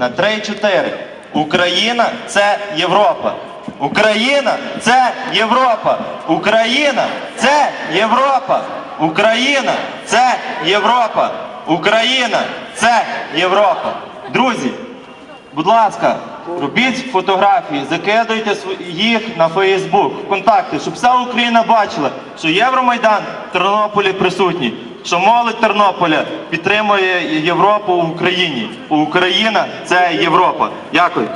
на 3-4. Україна це Європа. Україна це Європа. Україна це Європа. Україна це Європа. Україна це Європа. Друзі, будь ласка, робіть фотографії, закидуйте їх на Фейсбук, контакти, щоб вся Україна бачила, що Євромайдан в Тернополі присутній, що молодь Тернополя підтримує Європу в Україні. Україна це Європа. Дякую.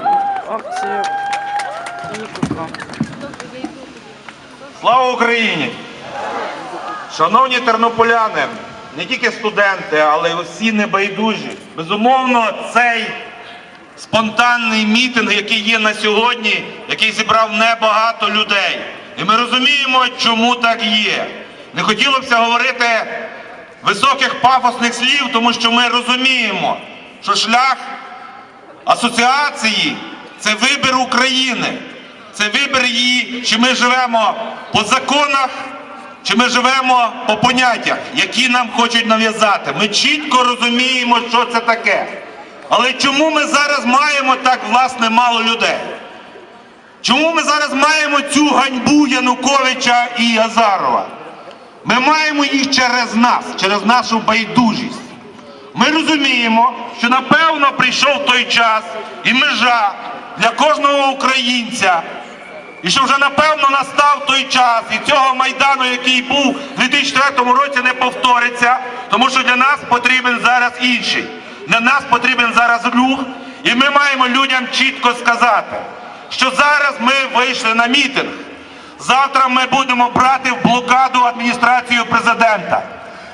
Слава Україні! Шановні тернополяни, не тільки студенти, але й усі небайдужі. Безумовно, цей спонтанний мітинг, який є на сьогодні, який зібрав небагато людей. І ми розуміємо, чому так є. Не хотілося говорити високих пафосних слів, тому що ми розуміємо, що шлях асоціації це вибір України. Це вибір її, чи ми живемо по законах, чи ми живемо по поняттях, які нам хочуть нав'язати. Ми чітко розуміємо, що це таке. Але чому ми зараз маємо так власне мало людей? Чому ми зараз маємо цю ганьбу Януковича і Азарова? Ми маємо їх через нас, через нашу байдужість. Ми розуміємо, що напевно прийшов той час і межа для кожного українця, і що вже напевно настав той час, і цього майдану, який був у 2004 році, не повториться, тому що для нас потрібен зараз інший. Для нас потрібен зараз рух, і ми маємо людям чітко сказати, що зараз ми вийшли на мітинг. Завтра ми будемо брати в блокаду адміністрацію президента.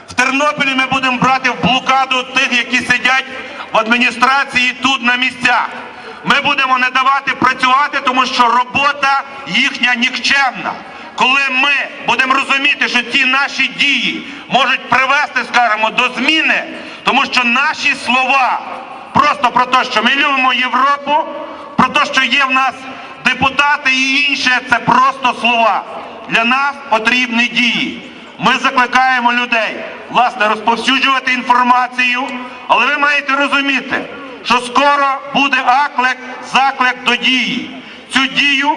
В Тернополі ми будемо брати в блокаду тих, які сидять в адміністрації тут на місцях. Ми будемо не давати працювати, тому що робота їхня нікчемна. Коли ми будемо розуміти, що ці наші дії можуть привести, скажімо, до зміни, тому що наші слова просто про те, що ми любимо Європу, про те, що є в нас депутати і інше, це просто слова. Для нас потрібні дії. Ми закликаємо людей власне розповсюджувати інформацію, але ви маєте розуміти, що скоро буде аклик, заклик до дії. Цю дію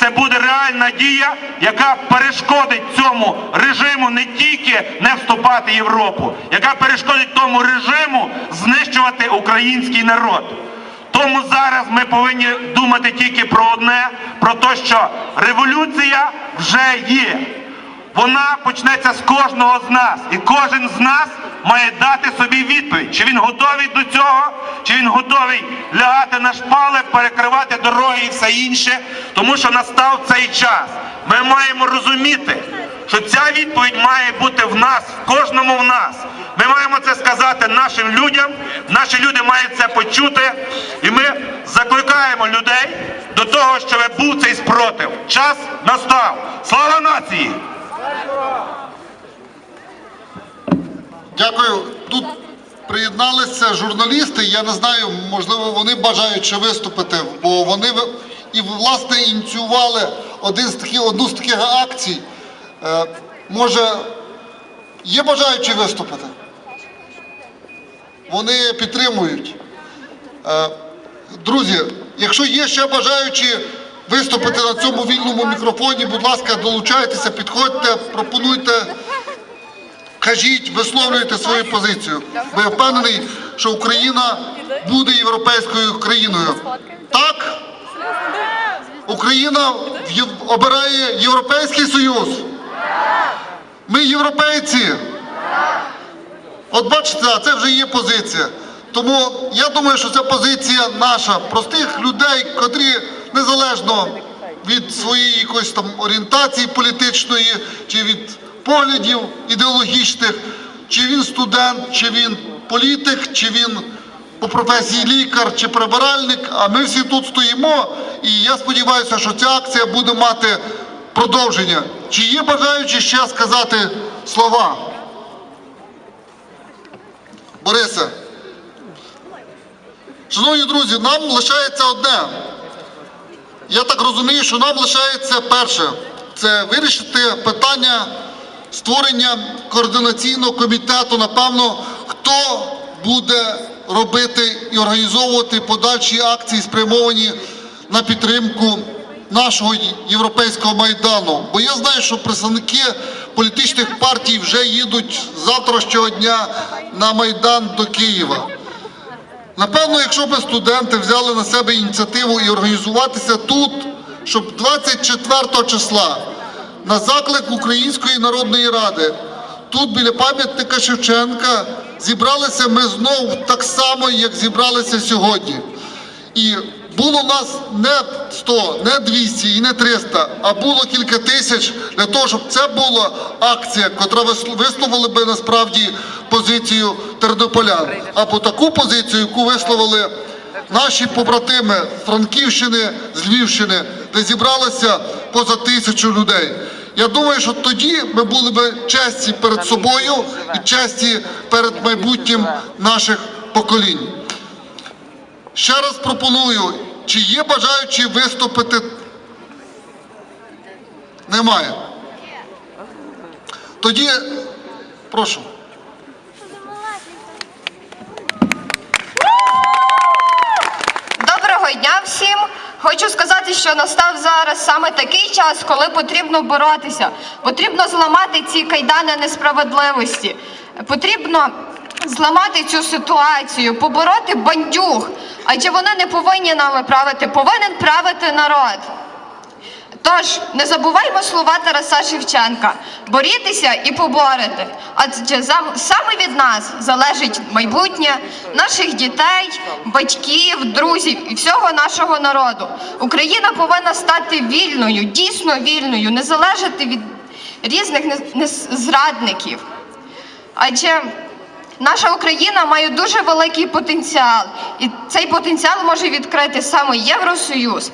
це буде реальна дія, яка перешкодить цьому режиму не тільки не вступати в Європу, яка перешкодить тому режиму знищувати український народ. Тому зараз ми повинні думати тільки про одне: про те, що революція вже є. Вона почнеться з кожного з нас, і кожен з нас має дати собі відповідь, чи він готовий до цього, чи він готовий лягати на шпали, перекривати дороги і все інше, тому що настав цей час. Ми маємо розуміти, що ця відповідь має бути в нас, в кожному в нас. Ми маємо це сказати нашим людям. Наші люди мають це почути, і ми закликаємо людей до того, щоб був цей спротив. Час настав. Слава нації! Дякую. Тут приєдналися журналісти. Я не знаю, можливо, вони бажають ще виступити, бо вони і власне ініціювали один з таких, одну з таких акцій. Е, може, є бажаючі виступити? Вони підтримують. Е, Друзі, якщо є ще бажаючі виступити на цьому вільному мікрофоні, будь ласка, долучайтеся, підходьте, пропонуйте кажіть, висловлюйте свою позицію. Я впевнений, що Україна буде європейською країною. Так? Україна обирає Європейський Союз. Ми європейці. От бачите, а це вже є позиція. Тому я думаю, що ця позиція наша, простих людей, котрі незалежно від своєї якоїсь там орієнтації політичної чи від поглядів ідеологічних, чи він студент, чи він політик, чи він по професії лікар чи прибиральник, а ми всі тут стоїмо, і я сподіваюся, що ця акція буде мати продовження. Чи є бажаючі ще сказати слова? Борисе, шановні друзі, нам лишається одне. Я так розумію, що нам лишається перше це вирішити питання створення координаційного комітету. Напевно, хто буде робити і організовувати подальші акції, спрямовані на підтримку нашого європейського майдану. Бо я знаю, що представники політичних партій вже їдуть завтрашнього дня на майдан до Києва. Напевно, якщо б студенти взяли на себе ініціативу і організуватися тут, щоб 24 числа на заклик Української народної ради тут біля пам'ятника Шевченка зібралися ми знову так само, як зібралися сьогодні. І було нас не 100, не 200 і не 300, а було кілька тисяч для того, щоб це була акція, котра вис- висловила би насправді позицію тернополян. Або таку позицію, яку висловили наші побратими з Франківщини, з Львівщини, де зібралося поза тисячу людей. Я думаю, що тоді ми були би честі перед собою і честі перед майбутнім наших поколінь. Ще раз пропоную, чи є бажаючі виступити? Немає. Тоді прошу. Доброго дня всім! Хочу сказати, що настав зараз саме такий час, коли потрібно боротися. Потрібно зламати ці кайдани несправедливості. Потрібно зламати цю ситуацію, побороти бандюг. Адже вони не повинні нами правити, повинен правити народ. Тож не забуваймо слова Тараса Шевченка: борітеся і поборете. Адже саме від нас залежить майбутнє наших дітей, батьків, друзів і всього нашого народу. Україна повинна стати вільною, дійсно вільною, не залежати від різних зрадників. Адже наша Україна має дуже великий потенціал, і цей потенціал може відкрити саме Євросоюз.